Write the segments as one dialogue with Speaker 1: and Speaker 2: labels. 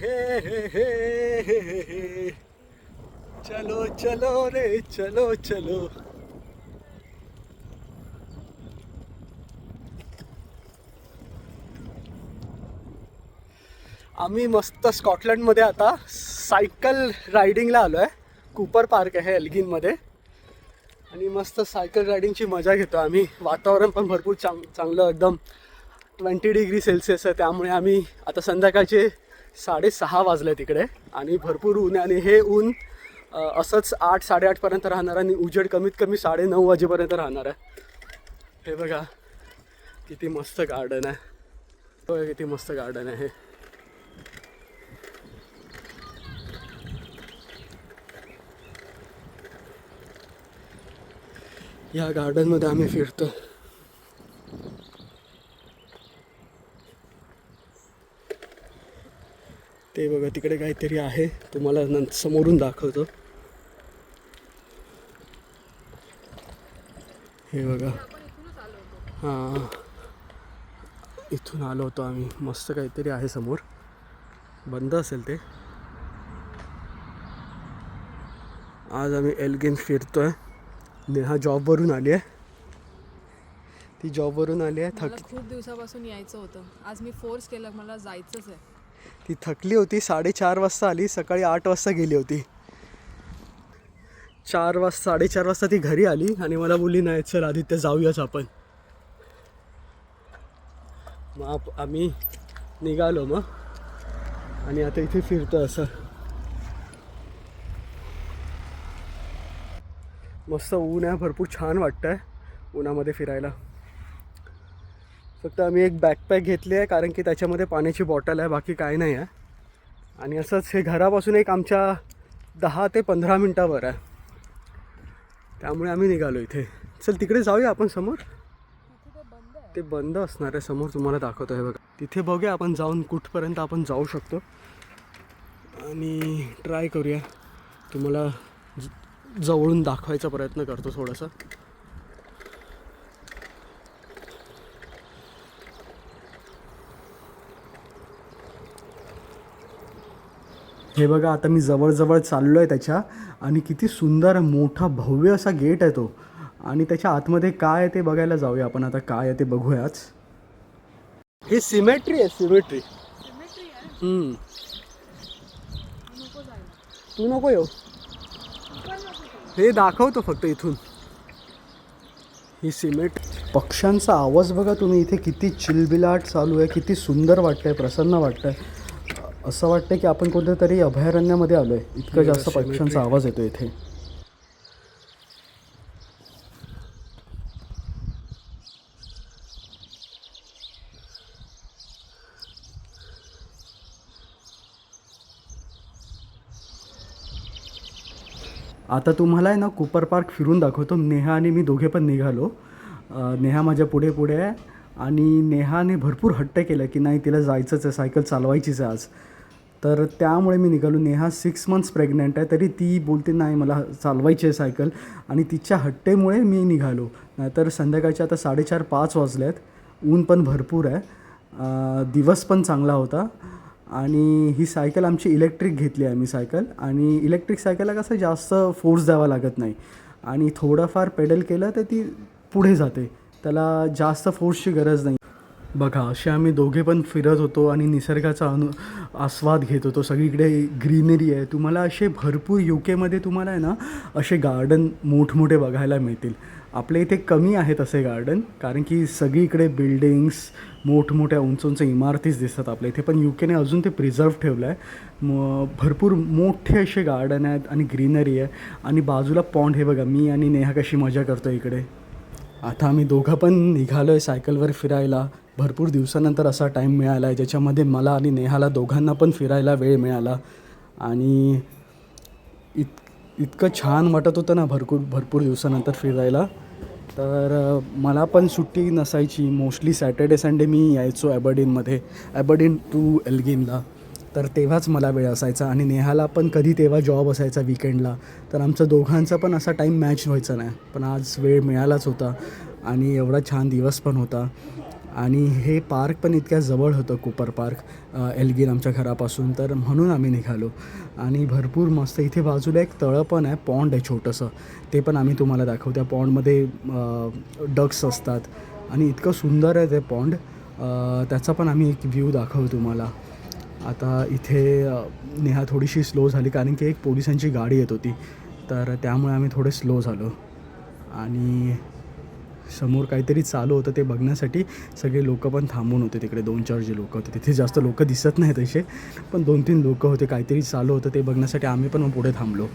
Speaker 1: हे हे हे चलो चलो रे चलो चलो. आम्ही मस्त स्कॉटलंडमध्ये आता सायकल रायडिंगला आलो आहे कुपर पार्क आहे एल्गिनमध्ये. आणि मस्त सायकल रायडिंगची मजा घेतो आम्ही. वातावरण पण भरपूर चांग चांगलं एकदम. ट्वेंटी डिग्री सेल्सिअस आहे त्यामुळे आम्ही आता संध्याकाळचे साडेसहा वाजले तिकडे आणि भरपूर ऊन आहे. आणि हे ऊन असंच आठ साडेआठपर्यंत राहणार आणि उजेड कमीत कमी साडे नऊ वाजेपर्यंत राहणार आहे. हे बघा किती मस्त गार्डन आहे. बघा किती मस्त गार्डन आहे हे. या गार्डनमध्ये आम्ही फिरतो. ते बघा तिकडे काहीतरी आहे. तुम्हाला नंतर समोरून दाखवतो. हे बघा. हां. इथून आलो होतो आम्ही. मस्त काहीतरी आहे समोर. बंद असेल ते. आज आम्ही एलगेन फिरतोय. नेहा जॉबवरून आली आहे. ती जॉबवरून आली आहे. थक
Speaker 2: खूप दिवसापासून यायचं होतं. आज मी फोर्स केलं मला जायचंच आहे.
Speaker 1: ती थकली होती साडेचार वाजता आली सकाळी आठ वाजता गेली होती. चार वाजता साडेचार वाजता ती घरी आली आणि मला बोलली नाही चल आदित्य जाऊयाच आपण. मग आप- आम्ही निघालो मग. आणि आता इथे फिरतो असं. मस्त ऊन आहे भरपूर छान वाटतंय उन्हामध्ये फिरायला. फक्त आम्ही एक बॅकपॅक घेतली आहे कारण की त्याच्यामध्ये पाण्याची बॉटल आहे बाकी काय नाही आहे. आणि असंच हे घरापासून एक आमच्या दहा ते पंधरा मिनटावर आहे. त्यामुळे आम्ही निघालो इथे. चल तिकडे जाऊया आपण समोर. ते बंद असणार आहे समोर तुम्हाला दाखवतो आहे बघा. तिथे बघूया आपण जाऊन कुठपर्यंत आपण जाऊ शकतो. आणि ट्राय करूया. तुम्हाला ज- जवळून दाखवायचा प्रयत्न करतो थोडासा. हे बघा आता मी जवळजवळ चाललो आहे त्याच्या आणि किती सुंदर मोठा भव्य असा गेट आहे तो. आणि त्याच्या आतमध्ये काय आहे ते बघायला जाऊया आपण. आता काय आहे ते बघूयाच. हे सिमेट्री आहे सिमेट्री तू नको येऊ. हे दाखवतो फक्त इथून. ही सिमेंट पक्ष्यांचा आवाज बघा तुम्ही इथे किती चिलबिलाट चालू आहे किती सुंदर वाटतंय प्रसन्न वाटतंय. असं वाटतं की आपण कोणत्यातरी अभयारण्यामध्ये आलो आहे इतकं जास्त पक्ष्यांचा आवाज येतो इथे. आता तुम्हाला आहे ना कुपर पार्क फिरून दाखवतो. नेहा आणि मी दोघे पण निघालो. नेहा माझ्या पुढे पुढे आहे. आणि नेहाने भरपूर हट्ट केलं की नाही तिला जायचंच आहे सायकल चालवायचीच आहे आज. तर त्यामुळे मी निघालो. नेहा सिक्स मंथ्स प्रेग्नंट आहे. तरी ती बोलते नाही मला चालवायची आहे सायकल. आणि तिच्या हट्टेमुळे मी निघालो. नाहीतर संध्याकाळचे आता साडेचार पाच वाजले आहेत ऊन पण भरपूर आहे. दिवस पण चांगला होता. आणि ही सायकल आमची इलेक्ट्रिक घेतली आहे मी सायकल. आणि इलेक्ट्रिक सायकलला कसं जास्त फोर्स द्यावा लागत नाही. आणि थोडंफार पेडल केलं तर ती पुढे जाते. त्याला जास्त फोर्सची गरज नाही. बघा असे आम्ही दोघे पण फिरत होतो आणि निसर्गाचा अनु आस्वाद घेत होतो. सगळीकडे ग्रीनरी आहे. तुम्हाला असे भरपूर यू केमध्ये तुम्हाला आहे ना असे गार्डन मोठमोठे बघायला मिळतील. आपल्या इथे कमी आहेत असे गार्डन कारण की सगळीकडे बिल्डिंग्स मोठमोठ्या उंच उंच इमारतीच दिसतात आपल्या इथे. पण यू केने अजून ते प्रिझर्व ठेवलं आहे म भरपूर मोठे असे गार्डन आहेत आणि ग्रीनरी आहे. आणि बाजूला पॉन्ड हे बघा मी आणि नेहा कशी मजा करतो इकडे. आता आम्ही दोघं पण निघालो आहे सायकलवर फिरायला. भरपूर दिवसानंतर असा टाईम मिळाला आहे ज्याच्यामध्ये मला आणि नेहाला दोघांना पण फिरायला वेळ मिळाला. आणि इत इतकं छान वाटत होतं ना भरपूर भरपूर दिवसानंतर फिरायला. तर मला पण सुट्टी नसायची. मोस्टली सॅटर्डे संडे मी यायचो ॲबर्डीनमध्ये ॲबर्डीन टू एल्गिनला तर तेव्हाच मला वेळ असायचा आणि नेहाला पण कधी तेव्हा जॉब असायचा विकेंडला तर आमचं दोघांचा पण असा टाईम मॅच व्हायचा नाही. पण आज वेळ मिळालाच होता आणि एवढा छान दिवस पण होता. आणि हे पार्क पण इतक्या जवळ होतं कुपर पार्क अ, एल्गिन आमच्या घरापासून. तर म्हणून आम्ही निघालो. आणि भरपूर मस्त इथे बाजूला एक तळं पण आहे पॉन्ड आहे छोटंसं. ते पण आम्ही तुम्हाला दाखवू. त्या पॉन्डमध्ये डक्स असतात. आणि इतकं सुंदर आहे ते पॉन्ड त्याचा पण आम्ही एक व्ह्यू दाखवू तुम्हाला. आता इथे नेहा थोडीशी स्लो झाली कारण की एक पोलिसांची गाडी येत होती. तर त्यामुळे आम्ही थोडे स्लो झालो. आणि समोर काहीतरी चालू होतं ते बघण्यासाठी सगळे लोक पण थांबून होते तिकडे. दोन चार जे लोक होते तिथे जास्त लोक दिसत नाही तसे पण दोन तीन लोक होते काहीतरी चालू होतं ते बघण्यासाठी आम्ही पण मग पुढे थांबलो.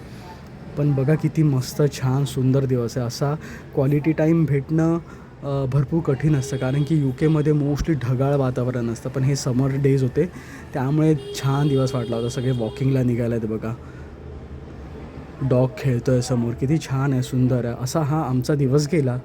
Speaker 1: पण बघा किती मस्त छान सुंदर दिवस आहे. असा क्वालिटी टाईम भेटणं भरपूर कठीण असतं. कारण की यू केमध्ये मोस्टली ढगाळ वातावरण असतं. पण हे समर डेज होते. त्यामुळे छान दिवस वाटला होता. सगळे वॉकिंगला निघाले आहेत बघा. डॉग खेळतो आहे समोर. किती छान आहे सुंदर आहे. असा हा आमचा दिवस गेला.